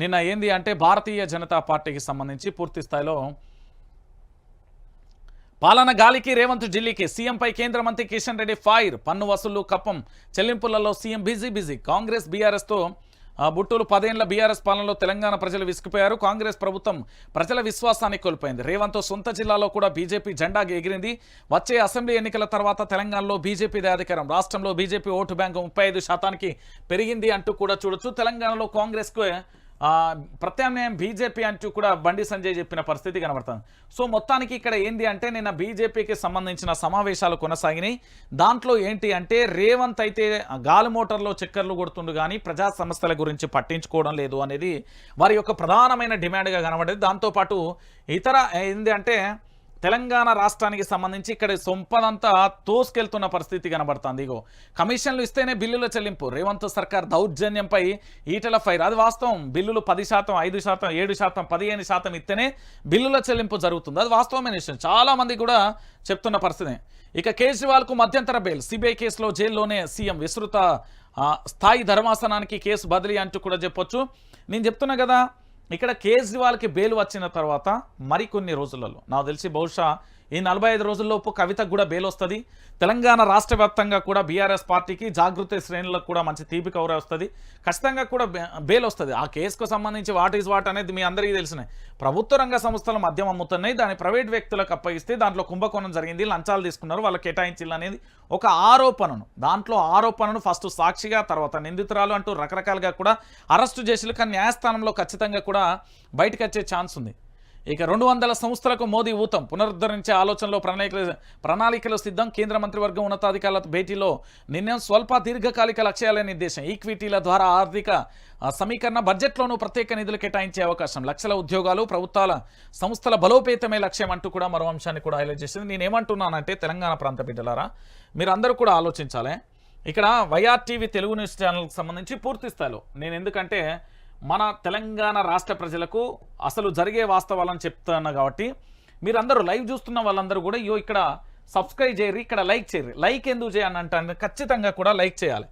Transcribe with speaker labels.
Speaker 1: నిన్న ఏంది అంటే భారతీయ జనతా పార్టీకి సంబంధించి పూర్తి స్థాయిలో పాలన గాలికి రేవంత్ ఢిల్లీకి సీఎంపై కేంద్ర మంత్రి కిషన్ రెడ్డి ఫైర్ పన్ను వసూలు కప్పం చెల్లింపులలో సీఎం బిజీ బిజీ. కాంగ్రెస్ బీఆర్ఎస్తో బుట్టూలు పదేళ్ళ బీఆర్ఎస్ పాలనలో తెలంగాణ ప్రజలు విసిగిపోయారు. కాంగ్రెస్ ప్రభుత్వం ప్రజల విశ్వాసాన్ని కోల్పోయింది. రేవంత్ సొంత జిల్లాలో కూడా బీజేపీ జెండా ఎగిరింది. వచ్చే అసెంబ్లీ ఎన్నికల తర్వాత తెలంగాణలో బీజేపీదే అధికారం రాష్ట్రంలో బీజేపీ ఓటు బ్యాంకు ముప్పై శాతానికి పెరిగింది అంటూ కూడా చూడొచ్చు. తెలంగాణలో కాంగ్రెస్కు ప్రత్యామ్నాయం బీజేపీ అంటూ కూడా బండి సంజయ్ చెప్పిన పరిస్థితి కనబడుతుంది. సో మొత్తానికి ఇక్కడ ఏంది అంటే నిన్న బీజేపీకి సంబంధించిన సమావేశాలు కొనసాగినాయి. దాంట్లో ఏంటి అంటే రేవంత్ అయితే గాలి మోటార్లో చక్కర్లు కొడుతుండు కానీ ప్రజా సమస్యల గురించి పట్టించుకోవడం లేదు అనేది వారి యొక్క ప్రధానమైన డిమాండ్గా కనబడేది. దాంతోపాటు ఇతర ఏంది అంటే తెలంగాణ రాష్ట్రానికి సంబంధించి ఇక్కడ సొంపదంతా తోసుకెళ్తున్న పరిస్థితి కనబడుతుంది. ఇగో కమిషన్లు ఇస్తేనే బిల్లుల చెల్లింపు. రేవంత్ సర్కార్ దౌర్జన్యంపై ఈటల ఫైర్. అది వాస్తవం. బిల్లులు పది శాతం ఐదు శాతం ఏడు శాతం పదిహేను శాతం ఇస్తేనే బిల్లుల చెల్లింపు జరుగుతుంది. అది వాస్తవమైన విషయం చాలామంది కూడా చెప్తున్న పరిస్థితి. ఇక కేజ్రీవాల్కు మధ్యంతర బెయిల్. సిబిఐ కేసులో జైల్లోనే సీఎం విస్తృత స్థాయి ధర్మాసనానికి కేసు బదిలీ అంటూ కూడా చెప్పొచ్చు. నేను చెప్తున్నా కదా ఇక్కడ కేజ్రీవాల్కి బెయిల్ వచ్చిన తర్వాత మరికొన్ని రోజులలో నాకు తెలిసి బహుశా ఈ నలభై ఐదు రోజుల్లోపు కవితకు కూడా బెయిల్ వస్తుంది తెలంగాణ రాష్ట్ర వ్యాప్తంగా కూడా బీఆర్ఎస్ పార్టీకి జాగృతి శ్రేణులకు కూడా మంచి తీపి కవర్ వస్తుంది. ఖచ్చితంగా కూడా బె- బెయిల్ వస్తుంది ఆ కేసుకు సంబంధించి వాట్ ఈజ్ వాట్ అనేది మీ అందరికీ తెలిసినాయి. ప్రభుత్వ రంగ సంస్థలు మద్యం అమ్ముతున్నాయి. దాన్ని ప్రైవేట్ వ్యక్తులకు అప్పగిస్తే దాంట్లో కుంభకోణం జరిగింది. లంచాలు తీసుకున్నారు. వాళ్ళు కేటాయించాలి అనేది ఒక ఆరోపణను. దాంట్లో ఆరోపణను ఫస్ట్ సాక్షిగా తర్వాత నిందితురాలు అంటూ రకరకాలుగా కూడా అరెస్టు చేసి కానీ న్యాయస్థానంలో ఖచ్చితంగా కూడా బయటకు వచ్చే ఛాన్స్ ఉంది. ఇక రెండు వందల సంస్థలకు మోదీ ఊతం. పునరుద్ధరించే ఆలోచనలో ప్రణాళికలు ప్రణాళికలు సిద్ధం కేంద్ర మంత్రివర్గం ఉన్నతాధికారుల భేటీలో నిర్ణయం స్వల్ప దీర్ఘకాలిక లక్ష్యాల నిర్దేశం. ఈక్విటీల ద్వారా ఆర్థిక సమీకరణ బడ్జెట్లోనూ ప్రత్యేక నిధులు కేటాయించే అవకాశం. లక్షల ఉద్యోగాలు ప్రభుత్వాల సంస్థల బలోపేతమే లక్ష్యం అంటూ కూడా మరో అంశాన్ని కూడా హైలైట్ చేసింది. నేను ఏమంటున్నానంటే తెలంగాణ ప్రాంత బిడ్డలారా మీరందరూ కూడా ఆలోచించాలి. ఇక్కడ వైఆర్ టీవీ తెలుగు న్యూస్ ఛానల్కి సంబంధించి పూర్తి స్థాయిలో. నేను ఎందుకంటే మన తెలంగాణ రాష్ట్ర ప్రజలకు అసలు జరిగే వాస్తవాలను చెప్తున్నా కాబట్టి మీరందరూ లైవ్ చూస్తున్న వాళ్ళందరూ కూడా ఇయో ఇక్కడ సబ్స్క్రైబ్ చేయరు ఇక్కడ లైక్ చేయరు లైక్ ఎందుకు చేయాలంటే ఖచ్చితంగా కూడా లైక్ చేయాలి.